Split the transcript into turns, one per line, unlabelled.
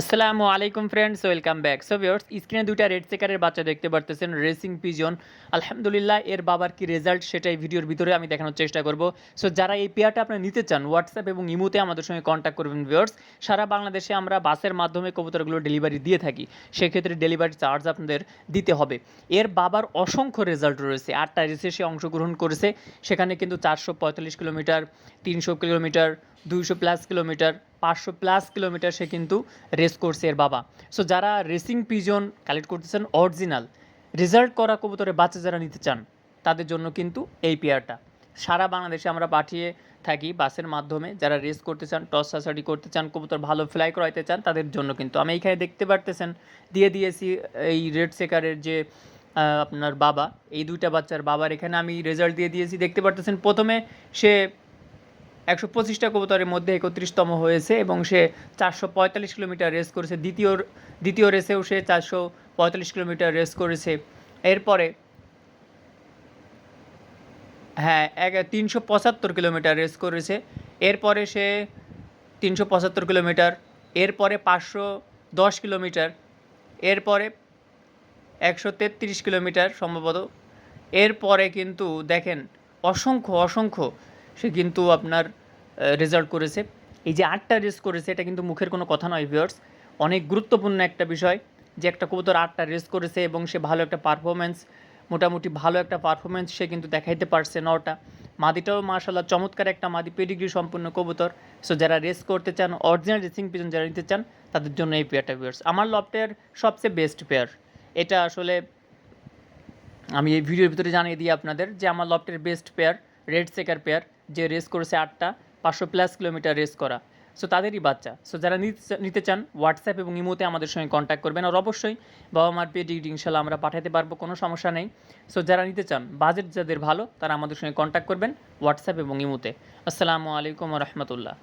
আসসালামু আলাইকুম friends welcome back so viewers স্ক্রিনে দুইটা রেড চেকারের বাচ্চা দেখতে পারতেছেন রেসিং পিজন আলহামদুলিল্লাহ এর বাবার কি রেজাল্ট সেটাই ভিডিওর ভিতরে আমি দেখানোর চেষ্টা করব। সো যারা এই পেয়ারটা আপনি নিতে চান হোয়াটসঅ্যাপ এবং ইমোতে আমাদের সঙ্গে কন্ট্যাক্ট করবেন ভিউয়ার্স সারা বাংলাদেশে আমরা বাসের মাধ্যমে কবুতরগুলো ডেলিভারি দিয়ে থাকি, সেক্ষেত্রে ডেলিভারি চার্জ আপনাদের দিতে হবে। এর বাবার অসংখ্য রেজাল্ট রয়েছে, আটটা রেসে সে অংশগ্রহণ করেছে। সেখানে কিন্তু চারশো পঁয়তাল্লিশ কিলোমিটার তিনশো কিলোমিটার দুইশো প্লাস কিলোমিটার পাঁচশো প্লাস কিলোমিটার সে কিন্তু রেস করছে এর বাবা। সো যারা রেসিং পিজন কালেক্ট করতেছেন অরিজিনাল রেজাল্ট করা কবুতরে বাচ্চা যারা নিতে চান, তাদের জন্য কিন্তু এই পেয়ারটা সারা বাংলাদেশে আমরা পাঠিয়ে থাকি বাসের মাধ্যমে। যারা রেস করতে চান, টস সাসাডি করতে চান, কবুতর ভালো ফ্লাই করাইতে চান, তাদের জন্য কিন্তু। আমি এইখানে দেখতে পারতেছেন, দিয়ে দিয়েছি এই রেড সেকারের যে আপনার বাবা, এই দুইটা বাচ্চার বাবার এখানে আমি রেজাল্ট দিয়ে দিয়েছি। দেখতে পারতেছেন, প্রথমে সে একশো পঁচিশটা কবুতরের মধ্যে একত্রিশতম হয়েছে এবং সে চারশো পঁয়তাল্লিশ কিলোমিটার রেস করেছে। দ্বিতীয় দ্বিতীয় রেসেও সে চারশো পঁয়তাল্লিশ কিলোমিটার রেস করেছে। এরপরে হ্যাঁ এক, তিনশো পঁচাত্তর কিলোমিটার রেস করেছে। এরপরে সে তিনশো পঁচাত্তর কিলোমিটার, এরপরে পাঁচশো দশ কিলোমিটার, এরপরে একশো তেত্রিশ কিলোমিটার সম্ভবত। এরপরে কিন্তু দেখেন, অসংখ্য অসংখ্য সে কিন্তু আপনার রেজাল্ট করেছে। এই যে আটটা রেস করেছে, এটা কিন্তু মুখের কোনো কথা নয় ভিউয়ার্স অনেক গুরুত্বপূর্ণ একটা বিষয় যে একটা কবুতর আটটা রেস করেছে এবং সে ভালো একটা পারফরমেন্স মোটামুটি ভালো একটা পারফরমেন্স সে কিন্তু দেখাইতে পারছে নটা। মাদিটাও মার্শাল্লাহ চমৎকার একটা মাদি পেডিগ্রি সম্পূর্ণ কবুতর। সো যারা রেস করতে চান অরিজিনাল রেসিং পিজন যারা নিতে চান, তাদের জন্য এই পেয়ারটা ভিউয়ার্স আমার লফটের সবচেয়ে বেস্ট পেয়ার এটা আসলে আমি এই ভিডিওর ভিতরে জানিয়ে দিই আপনাদের যে আমার লফটের best pair red checker pair যে রেস করেছে আটটা, পাঁচশো প্লাস কিলোমিটার রেস করা। সো তাদেরই বাচ্চা। সো যারা নিতে- চান হোয়াটসঅ্যাপ এবং ইমোতে আমাদের সঙ্গে কন্ট্যাক্ট করবেন। আর অবশ্যই বাবা মার পেয়ে ডিগ্রি ইনশাল্লাহ আমরা পাঠাতে পারব, কোনো সমস্যা নেই। সো যারা নিতে চান বাজেট যাদের ভালো, তারা আমাদের সঙ্গে কন্ট্যাক্ট করবেন হোয়াটসঅ্যাপ এবং ইমোতে আসসালামু আলাইকুম রহমতুল্লাহ।